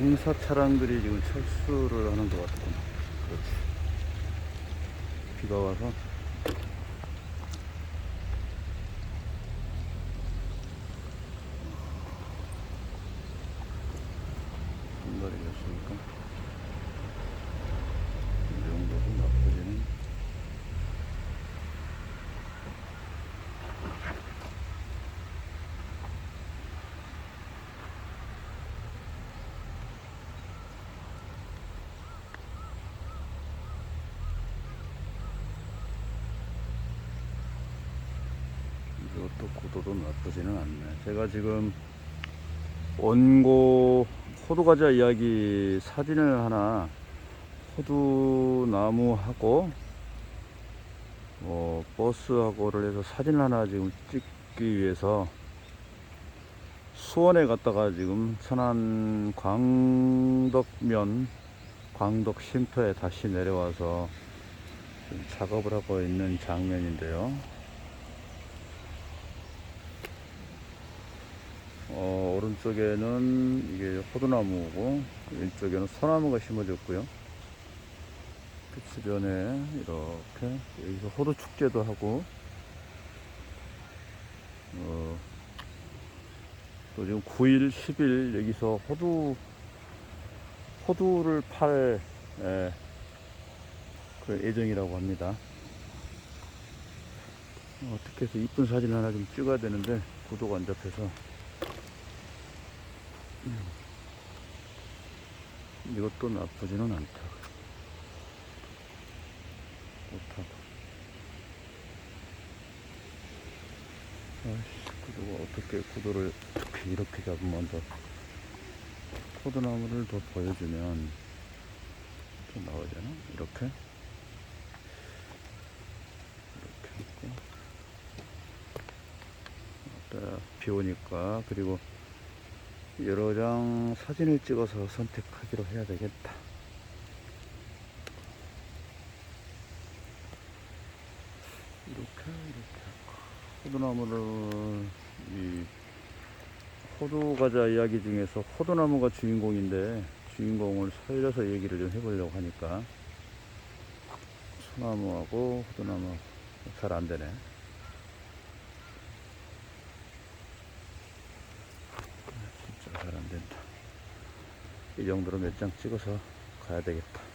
행사 차량들이 지금 철수를 하는 것 같구나. 그렇지. 비가 와서 한달이겠습니까? 이 정도도 나쁘지는 이 것도 고도도 나쁘지는 않네. 제가 지금 원고 호두과자 이야기 사진을 하나 호두나무하고 뭐 버스하고를 해서 사진을 하나 지금 찍기 위해서 수원에 갔다가 지금 천안 광덕면 광덕 쉼터에 다시 내려와서 작업을 하고 있는 장면인데요. 어, 오른쪽에는 이게 호두나무고 왼쪽에는 소나무가 심어졌고요. 그 주변에 이렇게 여기서 호두 축제도 하고 어, 또 지금 9일, 10일 여기서 호두 호두를 팔 예, 그 예정이라고 합니다. 어떻게 해서 이쁜 사진 하나 좀 찍어야 되는데 구도가 안 잡혀서 이것도 나쁘지는 않다. 못하고. 아이씨, 구도가 어떻게 구도를 어떻게 이렇게 잡으면 더 포도나무를 더 보여주면 좀 나오잖아. 이렇게. 이렇게 하고. 딱비 오니까 그리고 여러 장 사진을 찍어서 선택하기로 해야 되겠다. 이렇게 이렇게 호두나무를 이 호두 과자 이야기 중에서 호두나무가 주인공인데 주인공을 살려서 얘기를 좀 해보려고 하니까 소나무하고 호두나무 잘 안 되네. 진짜 잘 안 된다. 이 정도로 몇 장 찍어서 가야 되겠다.